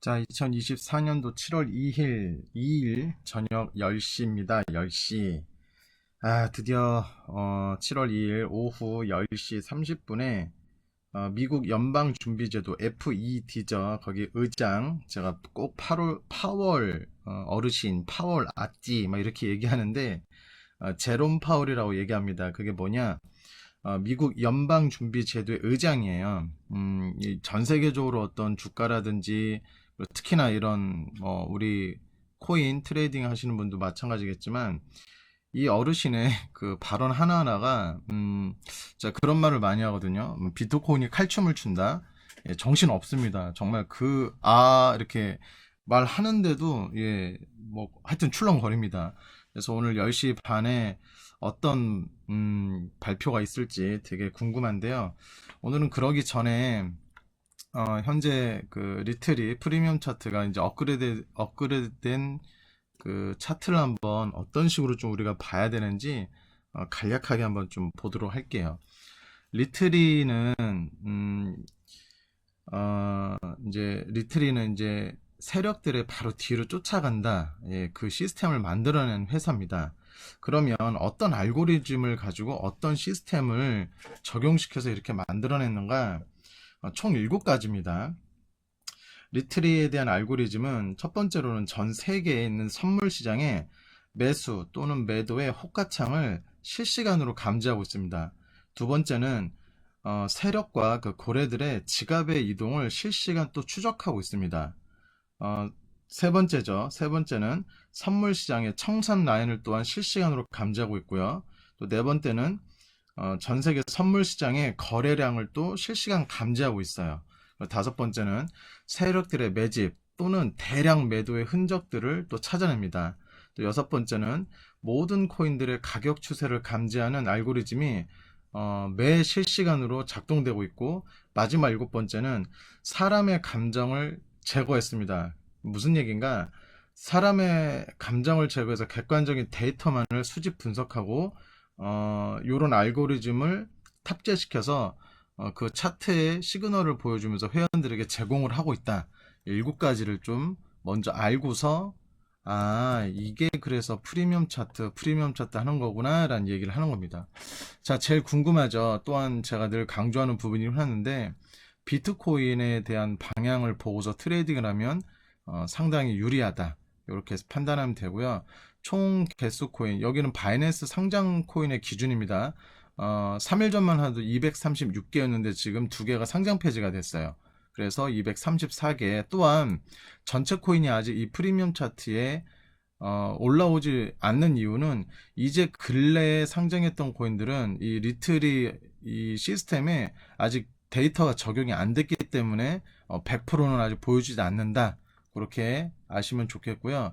자, 2024년도 7월 2일, 2일 저녁 10시입니다. 10시. 아, 드디어 어, 7월 2일 오후 10시 30분에 어, 미국 연방준비제도 FED죠. 거기 의장 제가 꼭 파월, 파월 어, 르신 파월 아찌 막 이렇게 얘기하는데 어, 제롬 파월이라고 얘기합니다. 그게 뭐냐? 어, 미국 연방준비제도의 의장이에요. 음, 이전 세계적으로 어떤 주가라든지 특히나 이런 뭐 우리 코인 트레이딩 하시는 분도 마찬가지겠지만 이 어르신의 그 발언 하나하나가 음, 자 그런 말을 많이 하거든요. 음, 비트코인이 칼춤을 춘다. 예, 정신 없습니다. 정말 그 아 이렇게 말하는데도 예, 뭐 하여튼 출렁거립니다. 그래서 오늘 10시 반에 어떤 음, 발표가 있을지 되게 궁금한데요. 오늘은 그러기 전에 어, 현재 그 리틀이 프리미엄 차트가 이제 업그레이드 업그레이드된 그 차트를 한번 어떤 식으로 좀 우리가 봐야 되는지 어, 간략하게 한번 좀 보도록 할게요. 리트리는 음, 어, 이제 리트리는 이제 세력들의 바로 뒤로 쫓아간다. 예, 그 시스템을 만들어낸 회사입니다. 그러면 어떤 알고리즘을 가지고 어떤 시스템을 적용시켜서 이렇게 만들어냈는가? 어, 총 7가지입니다. 리트리에 대한 알고리즘은 첫 번째로는 전 세계에 있는 선물 시장에 매수 또는 매도의 호가창을 실시간으로 감지하고 있습니다. 두 번째는 어, 세력과 그 고래들의 지갑의 이동을 실시간 또 추적하고 있습니다. 어, 세 번째죠. 세 번째는 선물 시장의 청산 라인을 또한 실시간으로 감지하고 있고요. 또 네 번째는 어, 전 세계 선물 시장의 거래량을 또 실시간 감지하고 있어요. 다섯 번째는 세력들의 매집 또는 대량 매도의 흔적들을 또 찾아냅니다. 또 여섯 번째는 모든 코인들의 가격 추세를 감지하는 알고리즘이 어, 매 실시간으로 작동되고 있고 마지막 일곱 번째는 사람의 감정을 제거했습니다. 무슨 얘기인가? 사람의 감정을 제거해서 객관적인 데이터만을 수집 분석하고 어, 요런 알고리즘을 탑재시켜서 어, 그 차트의 시그널을 보여주면서 회원들에게 제공을 하고 있다. 일곱 가지를 좀 먼저 알고서 아, 이게 그래서 프리미엄 차트, 프리미엄 차트 하는 거구나, 라는 얘기를 하는 겁니다. 자, 제일 궁금하죠. 또한 제가 늘 강조하는 부분이긴 하는데, 비트코인에 대한 방향을 보고서 트레이딩을 하면 어, 상당히 유리하다. 이렇게 판단하면 되고요. 총 개수 코인, 여기는 바이낸스 상장 코인의 기준입니다. 어, 3일 전만 해도 236개였는데 지금 두 개가 상장 폐지가 됐어요. 그래서 234개. 또한 전체 코인이 아직 이 프리미엄 차트에 어, 올라오지 않는 이유는 이제 근래에 상장했던 코인들은 이 리틀이 이 시스템에 아직 데이터가 적용이 안 됐기 때문에 어, 100%는 아직 보여주지 않는다. 그렇게 아시면 좋겠고요.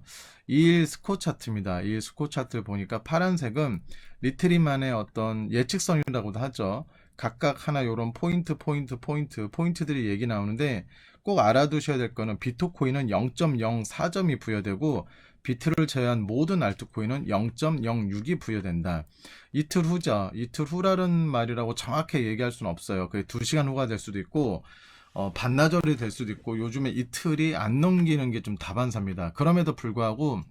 2일 스코 차트입니다. 2일 스코 차트를 보니까 파란색은 리트리만의 어떤 예측성이라고도 하죠. 각각 하나 요런 포인트, 포인트, 포인트, 포인트들이 얘기 나오는데 꼭 알아두셔야 될 거는 비트코인은 0.04점이 부여되고 비트를 제외한 모든 알트코인은 0.06이 부여된다. 이틀 후죠. 이틀 후라는 말이라고 정확히 얘기할 수는 없어요. 그게 2시간 후가 될 수도 있고 어, 반나절이 될 수도 있고 요즘에 이틀이 안 넘기는 게 좀 다반사입니다. 그럼에도 불구하고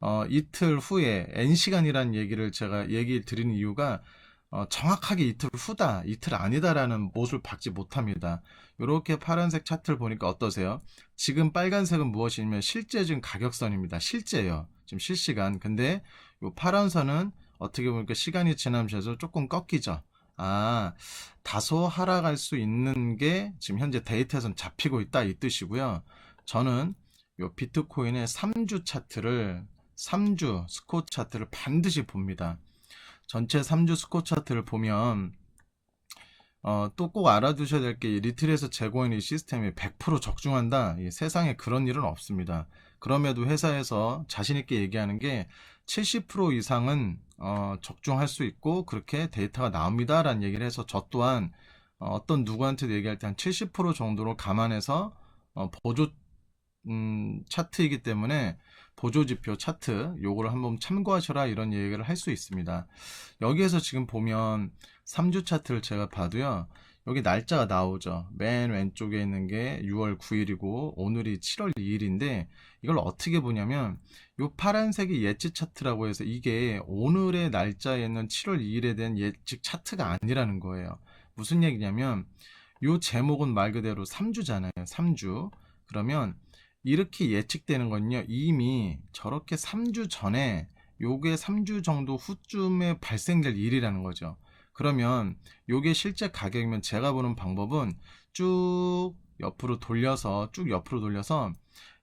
어, 이틀 후에 N시간이라는 얘기를 제가 얘기 드리는 이유가 어, 정확하게 이틀 후다, 이틀 아니다라는 못을 박지 못합니다. 이렇게 파란색 차트를 보니까 어떠세요? 지금 빨간색은 무엇이냐면 실제 지금 가격선입니다. 실제예요. 지금 실시간. 근데 이 파란 선은 어떻게 보니까 시간이 지나면서 조금 꺾이죠. 아, 다소 하락할 수 있는 게 지금 현재 데이터에선 잡히고 있다 이 뜻이고요. 저는 요 비트코인의 3주 차트를 3주 스코 차트를 반드시 봅니다. 전체 3주 스코 차트를 보면 어, 또 꼭 알아두셔야 될 게 리틀에서 제공하는 이 시스템이 100% 적중한다. 이 세상에 그런 일은 없습니다. 그럼에도 회사에서 자신 있게 얘기하는 게 70% 이상은 어, 적중할 수 있고 그렇게 데이터가 나옵니다라는 얘기를 해서 저 또한 어, 떤 누구한테도 얘기할 때 한 70% 정도로 감안해서 어, 보조 음, 차트이기 때문에 보조 지표 차트 요거를 한번 참고하셔라 이런 얘기를 할 수 있습니다. 여기에서 지금 보면 3주 차트를 제가 봐도요. 여기 날짜가 나오죠. 맨 왼쪽에 있는 게 6월 9일이고 오늘이 7월 2일인데 이걸 어떻게 보냐면 요 파란색이 예측 차트라고 해서 이게 오늘의 날짜에 있는 7월 2일에 대한 예측 차트가 아니라는 거예요. 무슨 얘기냐면 요 제목은 말 그대로 3주잖아요. 3주. 그러면 이렇게 예측되는 건요. 이미 저렇게 3주 전에 요게 3주 정도 후쯤에 발생될 일이라는 거죠. 그러면 요게 실제 가격이면 제가 보는 방법은 쭉 옆으로 돌려서 쭉 옆으로 돌려서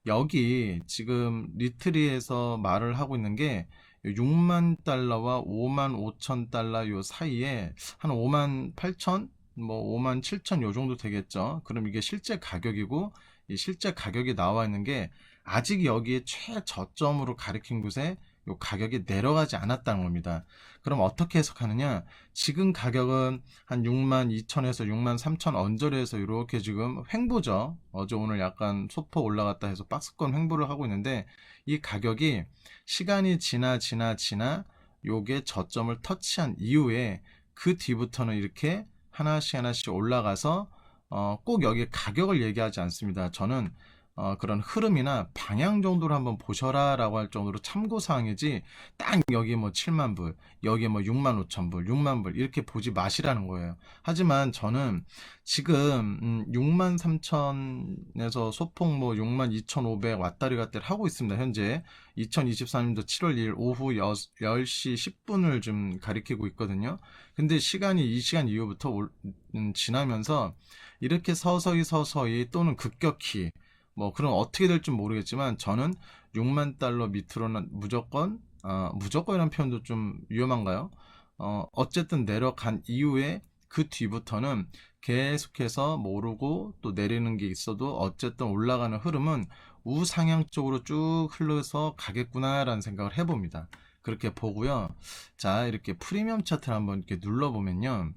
여기 지금 리트리에서 말을 하고 있는 게 6만 달러와 5만 5천 달러 요 사이에 한 5만 8천 뭐 5만 7천 요 정도 되겠죠. 그럼 이게 실제 가격이고 이 실제 가격이 나와 있는 게 아직 여기에 최저점으로 가리킨 곳에 요 가격이 내려가지 않았다는 겁니다. 그럼 어떻게 해석하느냐? 지금 가격은 한 6만 2천에서 6만 3천 언저리에서 이렇게 지금 횡보죠. 어제 오늘 약간 소폭 올라갔다 해서 박스권 횡보를 하고 있는데 이 가격이 시간이 지나 지나 지나 요게 저점을 터치한 이후에 그 뒤부터는 이렇게 하나씩 하나씩 올라가서 어, 꼭 여기 가격을 얘기하지 않습니다. 저는 어, 그런 흐름이나 방향 정도를 한번 보셔라 라고 할 정도로 참고사항이지 딱 여기 뭐 7만 불 여기 뭐 6만 5천 불 6만 불 이렇게 보지 마시라는 거예요. 하지만 저는 지금 음, 6만 3천에서 소폭 뭐 6만 2천 5백 왔다리 갔다리 하고 있습니다 현재. 2023년도 7월 1일 오후 10시 10분을 좀 가리키고 있거든요. 근데 시간이 이 시간 이후부터 올, 음, 지나면서 이렇게 서서히 서서히 또는 급격히 뭐 그럼 어떻게 될지 모르겠지만 저는 6만 달러 밑으로는 무조건 어, 무조건이라는 표현도 좀 위험한가요? 어, 어쨌든 내려간 이후에 그 뒤부터는 계속해서 모르고 또 내리는 게 있어도 어쨌든 올라가는 흐름은 우상향 쪽으로 쭉 흘러서 가겠구나라는 생각을 해봅니다. 그렇게 보고요. 자, 이렇게 프리미엄 차트를 한번 이렇게 눌러보면요.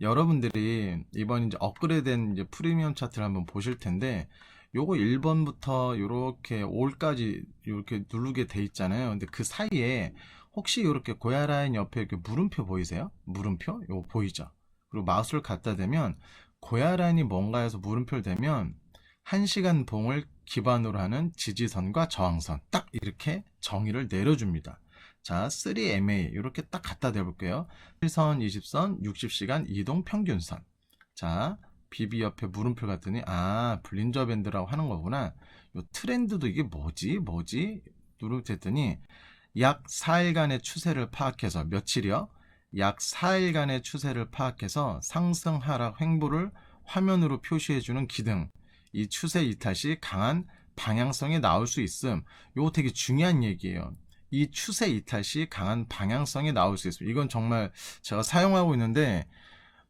여러분들이 이번 이제 업그레이드된 이제 프리미엄 차트를 한번 보실 텐데 요거 1번부터 요렇게 5까지 이렇게 누르게 돼 있잖아요. 근데 그 사이에 혹시 이렇게 고야 라인 옆에 이렇게 물음표 보이세요? 물음표? 요거 보이죠? 그리고 마우스를 갖다 대면 고야 라인이 뭔가 해서 물음표를 대면 1시간 봉을 기반으로 하는 지지선과 저항선 딱 이렇게 정의를 내려줍니다. 자, 3MA 이렇게 딱 갖다 대볼게요. 1선, 20선, 60시간 이동 평균선. 자, BB 옆에 물음표 같더니 아 블린저 밴드라고 하는 거구나. 요 트렌드도 이게 뭐지 뭐지 누르랬더니 약 4일간의 추세를 파악해서 며칠이요? 약 4일간의 추세를 파악해서 상승 하락 횡보를 화면으로 표시해주는 기능. 이 추세 이탈 시 강한 방향성이 나올 수 있음. 요거 되게 중요한 얘기예요. 이 추세 이탈 시 강한 방향성이 나올 수 있습니다. 이건 정말 제가 사용하고 있는데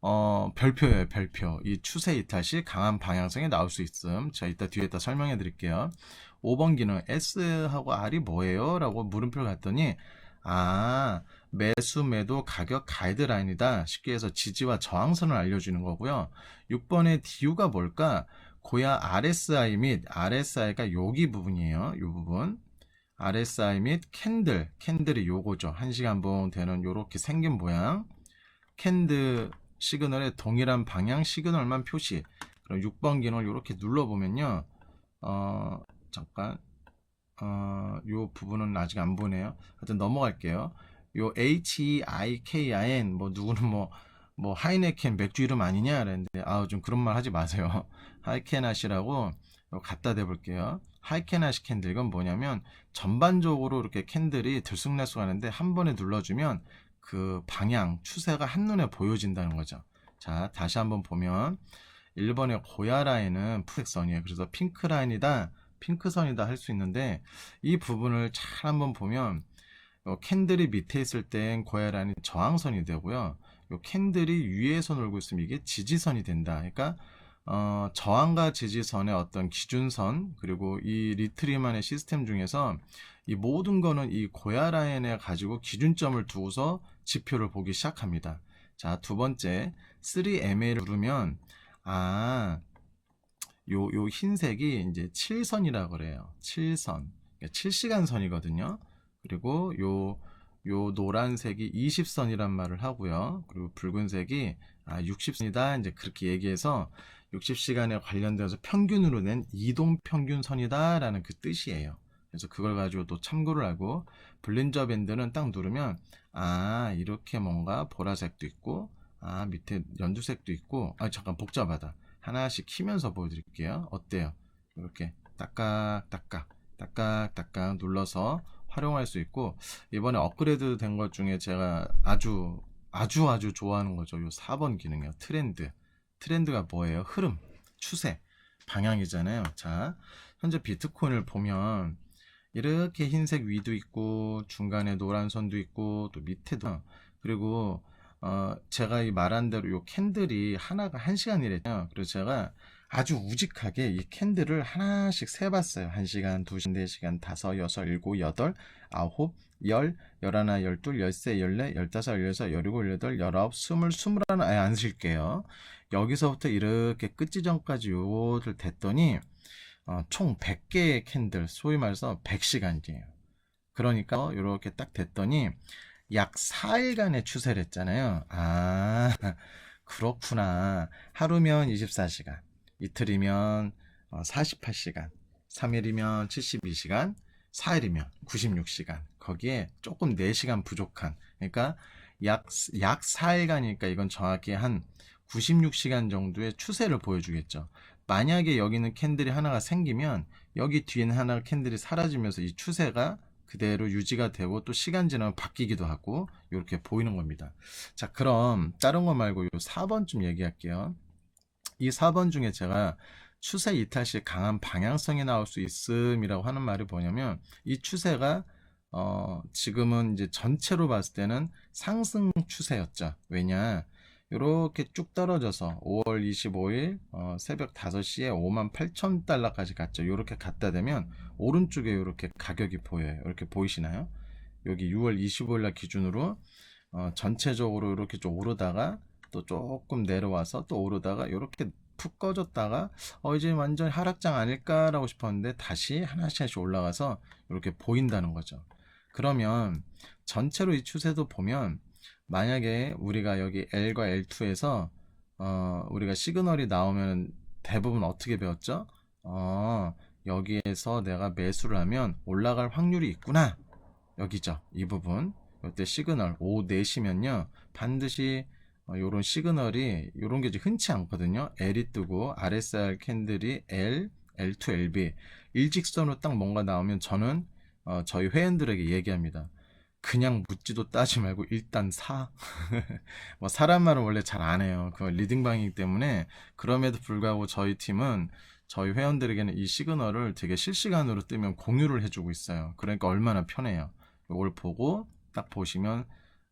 어, 별표예요, 별표. 이 추세 이탈 시 강한 방향성이 나올 수 있음. 자, 이따 뒤에다 설명해 드릴게요. 5번 기능 S하고 R이 뭐예요? 라고 물음표를 갔더니 아, 매수 매도 가격 가이드라인이다. 쉽게 해서 지지와 저항선을 알려주는 거고요. 6번의 DU가 뭘까? 고야 RSI 및 RSI가 여기 부분이에요. 이 부분. RSI 및 캔들, 캔들이 요거죠. 1시간 봉 되는 요렇게 생긴 모양. 캔들 시그널의 동일한 방향 시그널만 표시. 그럼 6번 기능을 이렇게 눌러보면요. 어, 잠깐. 어, 요 부분은 아직 안 보네요. 하여튼 넘어갈게요. 요 H-E-I-K-I-N, 뭐, 누구는 뭐, 뭐, 하이네켄 맥주 이름 아니냐? 그랬는데, 아우, 좀 그런 말 하지 마세요. 하이케나시라고 갖다 대볼게요. 하이케나시 캔들, 이건 뭐냐면, 전반적으로 이렇게 캔들이 들쑥날쑥하는데, 한 번에 눌러주면, 그 방향, 추세가 한눈에 보여진다는 거죠. 자, 다시 한번 보면 1번의 고야 라인은 푸색선이에요. 그래서 핑크 라인이다, 핑크선이다 할 수 있는데 이 부분을 잘 한번 보면 캔들이 밑에 있을 땐 고야 라인이 저항선이 되고요. 요 캔들이 위에서 놀고 있으면 이게 지지선이 된다. 그러니까 어, 저항과 지지선의 어떤 기준선 그리고 이 리트리만의 시스템 중에서 이 모든 거는 이 고야 라인에 가지고 기준점을 두고서 지표를 보기 시작합니다. 자, 두 번째 3MA를 누르면 아, 요, 요 흰색이 이제 7선이라고 그래요. 7선. 그러니까 7시간 선이거든요. 그리고 요, 요 노란색이 20선이란 말을 하고요. 그리고 붉은색이 아, 60선이다. 이제 그렇게 얘기해서 60시간에 관련돼서 평균으로 낸 이동 평균선이다라는 그 뜻이에요. 그래서 그걸 가지고 또 참고를 하고 블린저 밴드는 딱 누르면 아 이렇게 뭔가 보라색도 있고 아 밑에 연두색도 있고 아 잠깐 복잡하다. 하나씩 키면서 보여드릴게요. 어때요? 이렇게 딱깍 딱깍 눌러서 활용할 수 있고 이번에 업그레이드 된 것 중에 제가 아주 아주 아주 좋아하는 거죠. 요 4번 기능이요. 트렌드 트렌드가 뭐예요 흐름 추세 방향이잖아요 자 현재 비트코인을 보면 이렇게 흰색 위도 있고 중간에 노란 선도 있고 또 밑에도 그리고 어 제가 이 말한 대로 요 캔들이 하나가 한 시간이랬죠. 그래서 제가 아주 우직하게 이 캔들을 하나씩 세봤어요. 한 시간, 두 시간, 네 시간, 다섯, 여섯, 일곱, 여덟, 아홉, 열, 열하나, 열둘, 열세, 열네, 열다섯, 열여섯, 열일곱, 열여덟, 열아홉, 스물, 스물하나 아예 안 쓸게요. 여기서부터 이렇게 끝 지점까지 요를 됐더니 어, 총 100개의 캔들, 소위 말해서 100시간이에요. 그러니까 이렇게 딱 됐더니 약 4일간의 추세를 했잖아요. 아, 그렇구나. 하루면 24시간, 이틀이면 48시간, 3일이면 72시간, 4일이면 96시간. 거기에 조금 4시간 부족한. 그러니까 약, 약 4일간이니까 이건 정확히 한 96시간 정도의 추세를 보여주겠죠. 만약에 여기는 캔들이 하나가 생기면 여기 뒤에는 하나 캔들이 사라지면서 이 추세가 그대로 유지가 되고 또 시간 지나면 바뀌기도 하고 이렇게 보이는 겁니다. 자 그럼 다른 거 말고 요 4번 좀 얘기할게요. 이 4번 중에 제가 추세 이탈 시 강한 방향성이 나올 수 있음이라고 하는 말이 뭐냐면 이 추세가 어 지금은 이제 전체로 봤을 때는 상승 추세였죠. 왜냐 이렇게 쭉 떨어져서 5월 25일 어, 새벽 5시에 5만 8천 달러까지 갔죠. 이렇게 갔다 되면 오른쪽에 이렇게 가격이 보여요. 이렇게 보이시나요? 여기 6월 25일 날 기준으로 어, 전체적으로 이렇게 좀 오르다가 또 조금 내려와서 또 오르다가 이렇게 푹 꺼졌다가 어 이제 완전 하락장 아닐까라고 싶었는데 다시 하나씩 하나씩 올라가서 이렇게 보인다는 거죠. 그러면 전체로 이 추세도 보면 만약에 우리가 여기 L과 L2에서 어, 우리가 시그널이 나오면 대부분 어떻게 배웠죠? 어, 여기에서 내가 매수를 하면 올라갈 확률이 있구나. 여기죠. 이 부분. 이때 시그널 O 내시면요. 반드시 어, 요런 시그널이 요런 게 흔치 않거든요. L이 뜨고 RSR 캔들이 L, L2, LB 일직선으로 딱 뭔가 나오면 저는 어, 저희 회원들에게 얘기합니다. 그냥 묻지도 따지 말고 일단 사. 뭐 사람 말은 원래 잘 안 해요. 그 리딩방이기 때문에 그럼에도 불구하고 저희 팀은 저희 회원들에게는 이 시그널을 되게 실시간으로 뜨면 공유를 해주고 있어요. 그러니까 얼마나 편해요. 이걸 보고 딱 보시면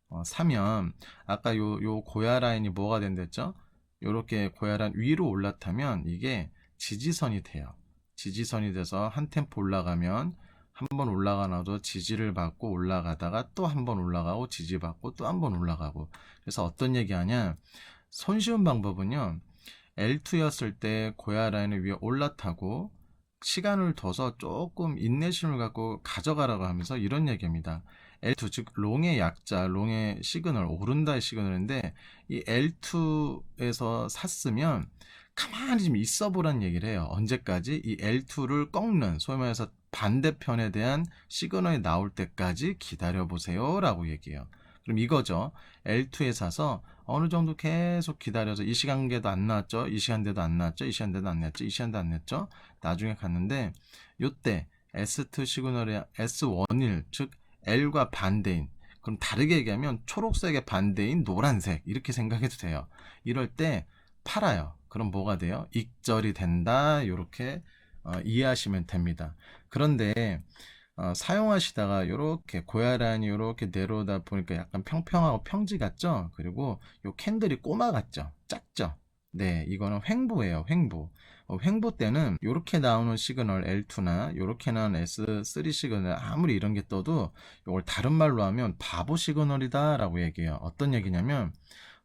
어, 사면 아까 요, 요 고야 라인이 뭐가 된댔죠? 요렇게 고야 라인 위로 올라타면 이게 지지선이 돼요. 지지선이 돼서 한 템포 올라가면 한 번 올라가나도 지지를 받고 올라가다가 또 한 번 올라가고 지지받고 또 한 번 올라가고 그래서 어떤 얘기 하냐 손쉬운 방법은요 L2였을 때 고야 라인을 위에 올라타고 시간을 둬서 조금 인내심을 갖고 가져가라고 하면서 이런 얘기입니다. L2 즉 롱의 약자, 롱의 시그널, 오른다의 시그널인데 이 L2에서 샀으면 가만히 좀 있어 보란 얘기를 해요. 언제까지 이 L2를 꺾는 소위 말해서 반대편에 대한 시그널이 나올 때까지 기다려 보세요라고 얘기해요. 그럼 이거죠. L2에 사서 어느 정도 계속 기다려서 이 시간대도 안 나왔죠. 이 시간대도 안 나왔죠. 이 시간대도 안 냈죠. 이 시간대도 안 냈죠. 나중에 갔는데 요때 S2 시그널의 S1일 즉 L과 반대인 그럼 다르게 얘기하면 초록색의 반대인 노란색 이렇게 생각해도 돼요. 이럴 때 팔아요. 그럼 뭐가 돼요? 익절이 된다. 이렇게 어, 이해하시면 됩니다. 그런데 어, 사용하시다가 이렇게 고야란이 이렇게 내려오다 보니까 약간 평평하고 평지 같죠? 그리고 요 캔들이 꼬마 같죠? 작죠? 네, 이거는 횡보예요, 횡보. 어, 횡보 때는 이렇게 나오는 시그널 L2나 이렇게 나오는 S3 시그널 아무리 이런 게 떠도 이걸 다른 말로 하면 바보 시그널이다 라고 얘기해요. 어떤 얘기냐면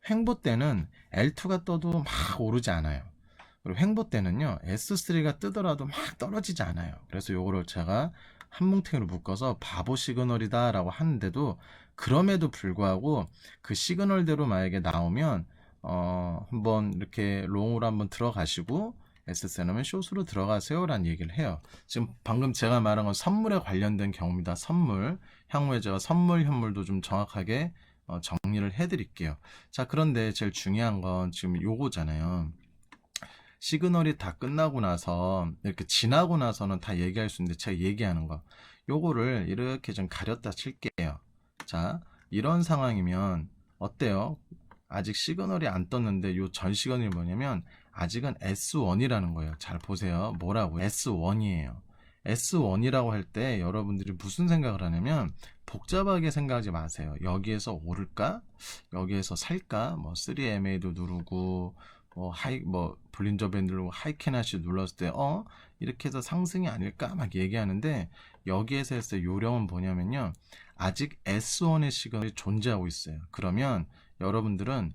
횡보 때는 L2가 떠도 막 오르지 않아요. 그리고 횡보 때는요, S3가 뜨더라도 막 떨어지지 않아요. 그래서 요거를 제가 한 뭉탱이로 묶어서 바보 시그널이다 라고 하는데도 그럼에도 불구하고 그 시그널대로 만약에 나오면 어, 한번 이렇게 롱으로 한번 들어가시고 S세너면 숏으로 들어가세요라는 얘기를 해요. 지금 방금 제가 말한 건 선물에 관련된 경우입니다. 선물. 향후에 제가 선물 현물도 좀 정확하게 어, 정리를 해드릴게요. 자, 그런데 제일 중요한 건 지금 요거잖아요. 시그널이 다 끝나고 나서 이렇게 지나고 나서는 다 얘기할 수 있는데 제가 얘기하는 거 요거를 이렇게 좀 가렸다 칠게요. 자, 이런 상황이면 어때요? 아직 시그널이 안 떴는데 요 전 시그널이 뭐냐면 아직은 S1이라는 거예요. 잘 보세요. 뭐라고? S1이에요. S1이라고 할 때 여러분들이 무슨 생각을 하냐면 복잡하게 생각하지 마세요. 여기에서 오를까? 여기에서 살까? 뭐 3MA도 누르고 뭐 하이 뭐 볼린저 밴드 누르고 하이캐나시 눌렀을 때 어? 이렇게 해서 상승이 아닐까? 막 얘기하는데 여기에서 했을 때 요령은 뭐냐면요. 아직 S1의 시그널이 존재하고 있어요. 그러면 여러분들은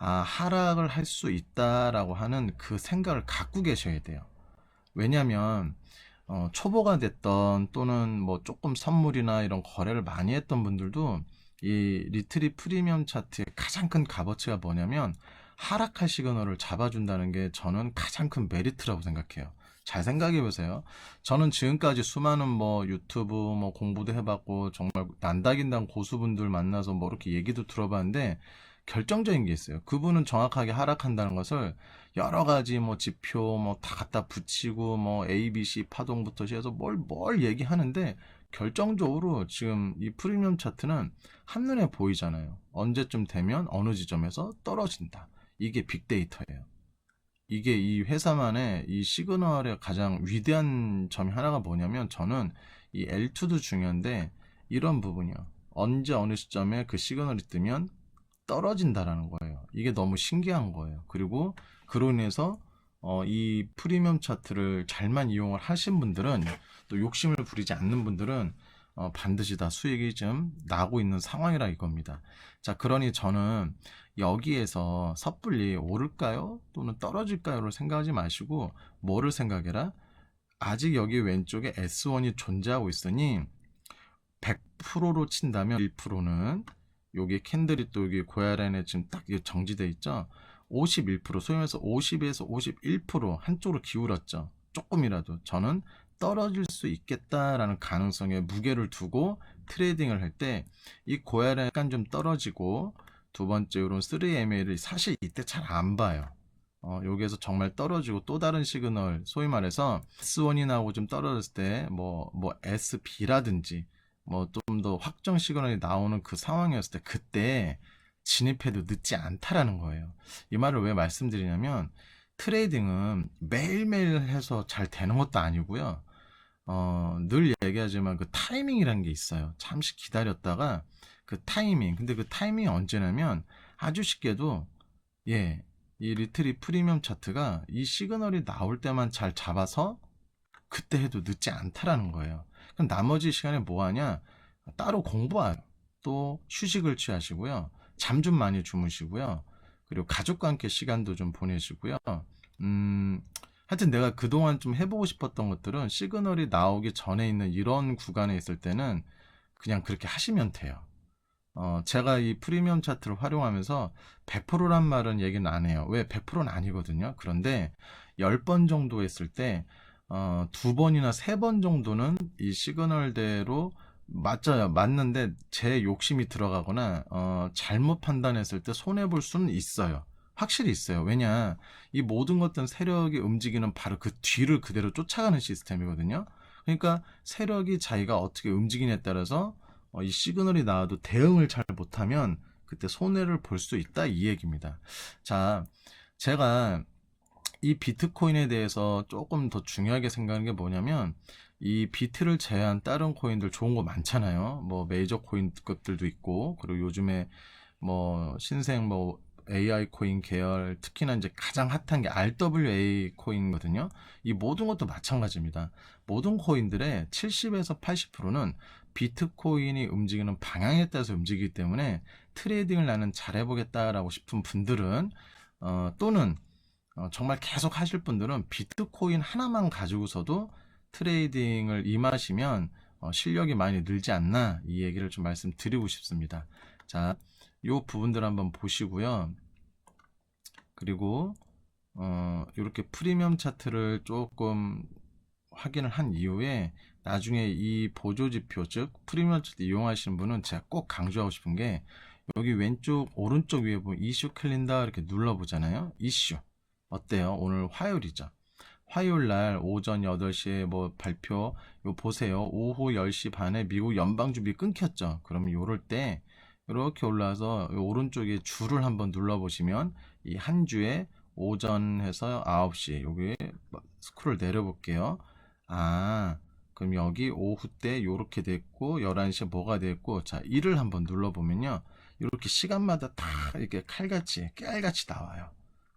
아, 하락을 할 수 있다라고 하는 그 생각을 갖고 계셔야 돼요. 왜냐면 어, 초보가 됐던 또는 뭐 조금 선물이나 이런 거래를 많이 했던 분들도 이 리트리 프리미엄 차트의 가장 큰 값어치가 뭐냐면 하락할 시그널을 잡아준다는 게 저는 가장 큰 메리트라고 생각해요. 잘 생각해 보세요. 저는 지금까지 수많은 뭐 유튜브 뭐 공부도 해봤고 정말 난다긴단 고수분들 만나서 뭐 이렇게 얘기도 들어봤는데 결정적인 게 있어요. 그분은 정확하게 하락한다는 것을 여러 가지 뭐 지표 뭐 다 갖다 붙이고 뭐 A, B, C 파동부터 시작해서 뭘 뭘 얘기하는데 결정적으로 지금 이 프리미엄 차트는 한눈에 보이잖아요. 언제쯤 되면 어느 지점에서 떨어진다. 이게 빅데이터예요. 이게 이 회사만의 이 시그널의 가장 위대한 점이 하나가 뭐냐면 저는 이 L2도 중요한데 이런 부분이요. 언제 어느 시점에 그 시그널이 뜨면 떨어진다라는 거예요. 이게 너무 신기한 거예요. 그리고 그로 인해서 어, 이 프리미엄 차트를 잘만 이용을 하신 분들은 또 욕심을 부리지 않는 분들은 어, 반드시 다 수익이 좀 나고 있는 상황이라 이겁니다. 자, 그러니 저는 여기에서 섣불리 오를까요? 또는 떨어질까요?를 생각하지 마시고 뭐를 생각해라? 아직 여기 왼쪽에 S1이 존재하고 있으니 100%로 친다면 1%는 여기 캔들이 또 여기 고야 라인에 지금 딱 정지돼 있죠. 51% 소위 말해서 50에서 51% 한쪽으로 기울었죠. 조금이라도 저는 떨어질 수 있겠다라는 가능성에 무게를 두고 트레이딩을 할 때 이 고야라인 약간 좀 떨어지고 두 번째로는 3MA를 사실 이때 잘 안 봐요. 어, 여기에서 정말 떨어지고 또 다른 시그널, 소위 말해서 S1이 나오고 좀 떨어졌을 때, 뭐, 뭐, SB라든지, 뭐, 좀 더 확정 시그널이 나오는 그 상황이었을 때, 그때 진입해도 늦지 않다라는 거예요. 이 말을 왜 말씀드리냐면, 트레이딩은 매일매일 해서 잘 되는 것도 아니고요. 어, 늘 얘기하지만 그 타이밍이라는 게 있어요. 잠시 기다렸다가 그 타이밍. 근데 그 타이밍이 언제냐면 아주 쉽게도 예, 이 리트리 프리미엄 차트가 이 시그널이 나올 때만 잘 잡아서 그때 해도 늦지 않다라는 거예요. 그럼 나머지 시간에 뭐 하냐? 따로 공부하요. 또 휴식을 취하시고요. 잠 좀 많이 주무시고요. 그리고 가족과 함께 시간도 좀 보내시고요. 음, 하여튼 내가 그동안 좀 해보고 싶었던 것들은 시그널이 나오기 전에 있는 이런 구간에 있을 때는 그냥 그렇게 하시면 돼요. 어, 제가 이 프리미엄 차트를 활용하면서 100%란 말은 얘기는 안 해요. 왜? 100%는 아니거든요. 그런데 10번 정도 했을 때, 어, 두 번이나 세 번 정도는 이 시그널대로 맞아요. 맞는데 제 욕심이 들어가거나, 어, 잘못 판단했을 때 손해 볼 수는 있어요. 확실히 있어요. 왜냐, 이 모든 것들은 세력이 움직이는 바로 그 뒤를 그대로 쫓아가는 시스템이거든요. 그러니까 세력이 자기가 어떻게 움직이냐에 따라서 어, 이 시그널이 나와도 대응을 잘 못하면 그때 손해를 볼 수 있다 이 얘기입니다. 자, 제가 이 비트코인에 대해서 조금 더 중요하게 생각하는 게 뭐냐면 이 비트를 제외한 다른 코인들 좋은 거 많잖아요. 뭐 메이저 코인급들도 있고 그리고 요즘에 뭐 신생 뭐 AI 코인 계열 특히나 이제 가장 핫한 게 RWA 코인거든요. 이 모든 것도 마찬가지입니다. 모든 코인들의 70에서 80%는 비트코인이 움직이는 방향에 따라서 움직이기 때문에 트레이딩을 나는 잘해보겠다라고 싶은 분들은 어, 또는 어, 정말 계속 하실 분들은 비트코인 하나만 가지고서도 트레이딩을 임하시면 어, 실력이 많이 늘지 않나 이 얘기를 좀 말씀드리고 싶습니다. 자, 요 부분들 한번 보시고요. 그리고 어, 이렇게 프리미엄 차트를 조금 확인을 한 이후에 나중에 이 보조 지표 즉 프리미엄 차트 이용하시는 분은 제가 꼭 강조하고 싶은 게 여기 왼쪽 오른쪽 위에 보면 이슈 캘린더 이렇게 눌러 보잖아요 이슈 어때요? 오늘 화요일이죠. 화요일 날 오전 8시에 뭐 발표 요 보세요. 오후 10시 반에 미국 연방 준비 끊겼죠. 그러면 요럴 때 이렇게 올라와서 요 오른쪽에 줄을 한번 눌러 보시면 이 한 주에 오전에서 9시 여기 스크롤 내려 볼게요. 아 그럼 여기 오후 때 요렇게 됐고 11시에 뭐가 됐고 자 일을 한번 눌러 보면요. 이렇게 시간마다 다 이렇게 칼같이 깨알같이 나와요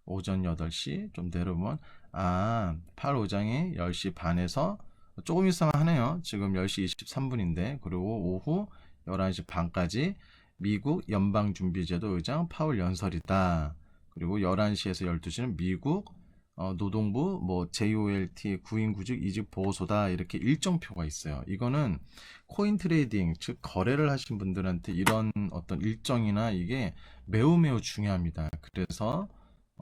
오전 8시 좀 내려보면 아 8호장이 10시 반에서 조금 있으면 하네요 지금 10시 23분인데 그리고 오후 11시 반까지 미국 연방준비제도 의장 파월 연설이다 그리고 11시에서 12시는 미국 어, 노동부 뭐 JOLT 구인구직 이직 보호소다 이렇게 일정표가 있어요. 이거는 코인 트레이딩 즉 거래를 하신 분들한테 이런 어떤 일정이나 이게 매우 매우 중요합니다. 그래서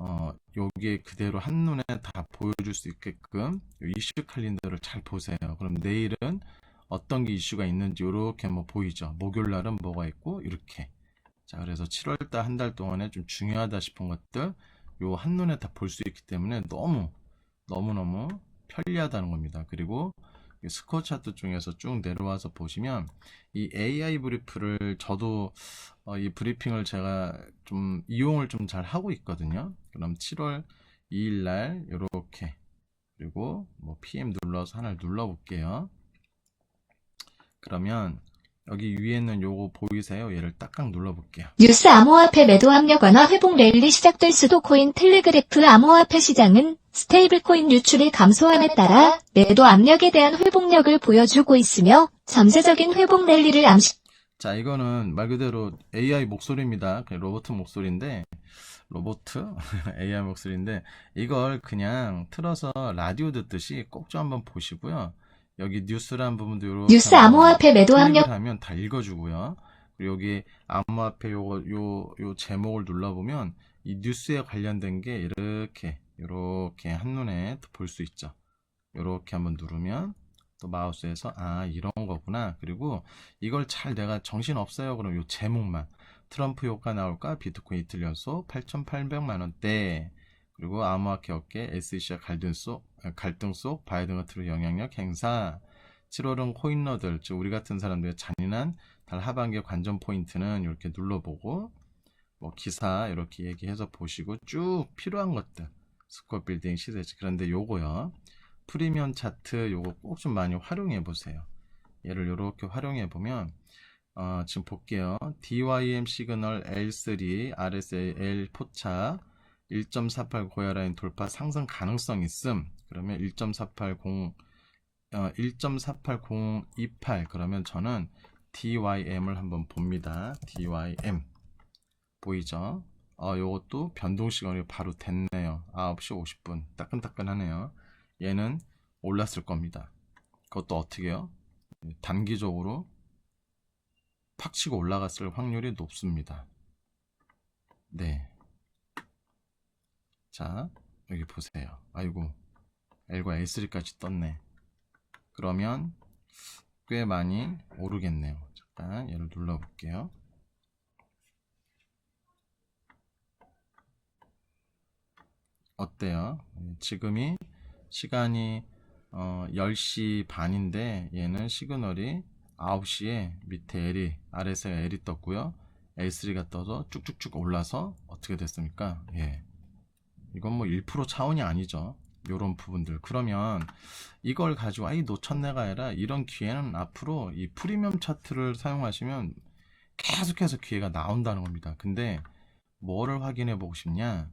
어, 여기에 그대로 한눈에 다 보여줄 수 있게끔 이 이슈 캘린더를 잘 보세요. 그럼 내일은 어떤 게 이슈가 있는지 이렇게 뭐 보이죠. 목요일 날은 뭐가 있고 이렇게. 자, 그래서 7월달 한 달 동안에 좀 중요하다 싶은 것들 요 한눈에 다 볼 수 있기 때문에 너무 너무너무 편리하다는 겁니다. 그리고 이 스코어 차트 중에서 쭉 내려와서 보시면 이 AI 브리프를 저도 어, 이 브리핑을 제가 좀 이용을 좀 잘 하고 있거든요. 그럼 7월 2일 날 이렇게 그리고 뭐 PM 눌러서 하나를 눌러 볼게요. 그러면 여기 위에는 요거 보이세요? 얘를 딱딱 눌러 볼게요. 뉴스 암호화폐 매도 압력 완화 회복 랠리 시작될 수도 코인 텔레그래프 암호화폐 시장은 스테이블 코인 유출의 감소함에 따라 매도 압력에 대한 회복력을 보여주고 있으며 전세적인 회복 랠리를 암시 자, 이거는 말 그대로 AI 목소리입니다. 로봇 목소리인데, 로봇? AI 목소리인데, 이걸 그냥 틀어서 라디오 듣듯이 꼭 좀 한번 보시고요. 여기 뉴스란 부분도 요렇게 뉴스 암호화폐 매도 압력 하면 다 읽어주고요. 그리고 여기 암호화폐 요거, 요, 요 제목을 눌러보면 이 뉴스에 관련된 게 이렇게, 이렇게 한눈에 볼 수 있죠. 이렇게 한번 누르면 또 마우스에서 아 이런 거구나. 그리고 이걸 잘 내가 정신 없어요. 그럼 요 제목만. 트럼프 효과 나올까? 비트코인 이틀 연속 8,800만 원대. 그리고 암호화폐 업계 SEC와 갈등 속 갈등 속 바이든 트로 영향력 행사 7월은 코인러들 즉 우리 같은 사람들의 잔인한 달 하반기 관전 포인트는 이렇게 눌러보고 뭐 기사 이렇게 얘기해서 보시고 쭉 필요한 것들 스코어 빌딩 시세지 그런데 요거요 프리미엄 차트 요거 꼭 좀 많이 활용해 보세요. 얘를 이렇게 활용해 보면 어, 지금 볼게요. DYM 시그널 L3 RSL 포착 1.48 고야라인 돌파 상승 가능성 있음. 그러면 1.480 어, 1.48028 그러면 저는 DYM을 한번 봅니다. DYM 보이죠? 어, 요것도 변동 시간이 바로 됐네요. 9시 50분 따끈따끈하네요. 얘는 올랐을 겁니다. 그것도 어떻게요? 단기적으로 팍 치고 올라갔을 확률이 높습니다. 네. 자, 여기 보세요. 아이고, L과 A3까지 떴네. 그러면 꽤 많이 오르겠네요. 잠깐 얘를 눌러볼게요. 어때요? 지금이 시간이 어, 10시 반인데 얘는 시그널이 9시에 밑에 L이 아래서 L이 떴고요. L3가 떠서 쭉쭉쭉 올라서 어떻게 됐습니까? 예. 이건 뭐 1% 차원이 아니죠. 요런 부분들. 그러면 이걸 가지고 아이 놓쳤네가 아니라 이런 기회는 앞으로 이 프리미엄 차트를 사용하시면 계속해서 기회가 나온다는 겁니다. 근데 뭐를 확인해 보고 싶냐?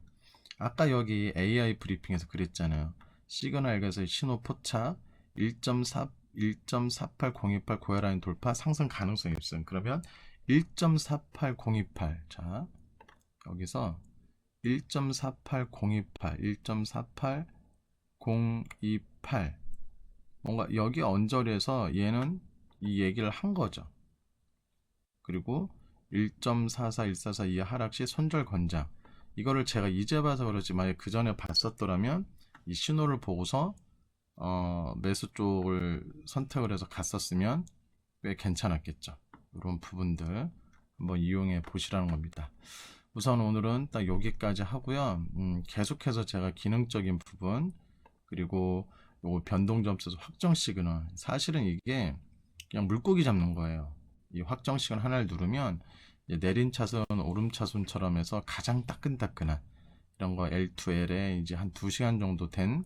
아까 여기 AI 브리핑에서 그랬잖아요. 시그널에서 신호 포착 1.4 1.48028 고야라인 돌파 상승 가능성이 있음. 그러면 1.48028. 자, 여기서 1.48028, 1.48028. 뭔가 여기 언저리에서 얘는 이 얘기를 한 거죠. 그리고 1.44, 144 이하 하락 시 손절 권장. 이거를 제가 이제 봐서 그렇지 만약 그 전에 봤었더라면 이 신호를 보고서 어, 매수 쪽을 선택을 해서 갔었으면 꽤 괜찮았겠죠. 이런 부분들 한번 이용해 보시라는 겁니다. 우선 오늘은 딱 여기까지 하고요. 음, 계속해서 제가 기능적인 부분 그리고 요거 변동 점수 확정 시그널 사실은 이게 그냥 물고기 잡는 거예요. 이 확정 시그널 하나를 누르면 내린 차선, 오름 차선처럼 해서 가장 따끈따끈한 이런 거 L2L에 이제 한 2시간 정도 된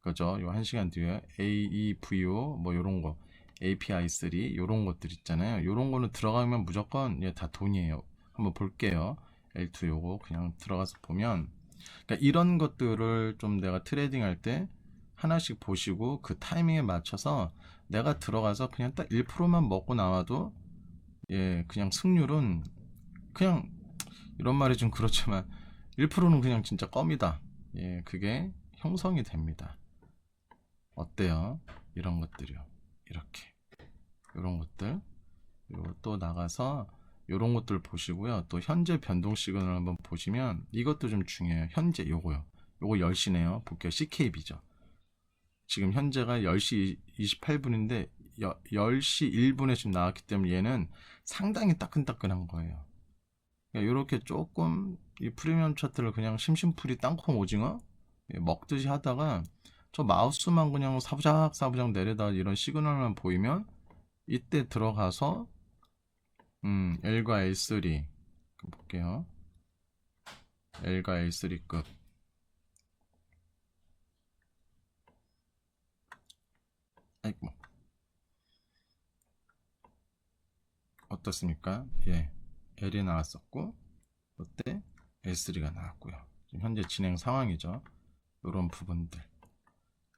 거죠. 요 1시간 뒤에 AEVO 뭐 요런 거 API3 요런 것들 있잖아요. 요런 거는 들어가면 무조건 예, 다 돈이에요. 한번 볼게요. L2 요거 그냥 들어가서 보면 그러니까 이런 것들을 좀 내가 트레이딩 할 때 하나씩 보시고 그 타이밍에 맞춰서 내가 들어가서 그냥 딱 1%만 먹고 나와도 예, 그냥 승률은 그냥 이런 말이 좀 그렇지만 1%는 그냥 진짜 껌이다. 예, 그게 형성이 됩니다. 어때요? 이런 것들이요. 이렇게. 이런 것들. 그리고 또 나가서 이런 것들 보시고요. 또 현재 변동 시그널 한번 보시면 이것도 좀 중요해요. 현재 요거요. 요거 10시네요. 볼게요. CKB죠. 지금 현재가 10시 28분인데 10시 1분에 지금 나왔기 때문에 얘는 상당히 따끈따끈한 거예요. 그러니까 이렇게 조금 이 프리미엄 차트를 그냥 심심풀이 땅콩 오징어 예, 먹듯이 하다가 저 마우스만 그냥 사부작 사부작 내려다 이런 시그널만 보이면 이때 들어가서 음, L과 L3 볼게요. L과 L3급 아이고 어떻습니까? 예, L이 나왔었고 그때 L3가 나왔고요. 지금 현재 진행 상황이죠. 이런 부분들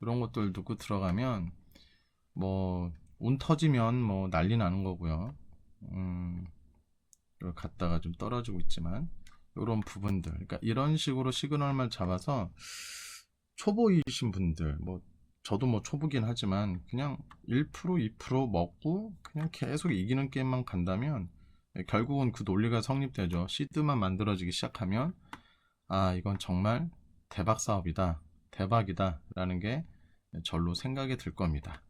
이런 것들 두고 들어가면 뭐 운 터지면 뭐 난리 나는 거고요. 음, 갔다가 좀 떨어지고 있지만 이런 부분들 그러니까 이런 식으로 시그널만 잡아서 초보이신 분들 뭐 저도 뭐 초보긴 하지만 그냥 1% 2% 먹고 그냥 계속 이기는 게임만 간다면 결국은 그 논리가 성립되죠. 시드만 만들어지기 시작하면 아 이건 정말 대박 사업이다 대박이다 라는 게 절로 생각이 들 겁니다.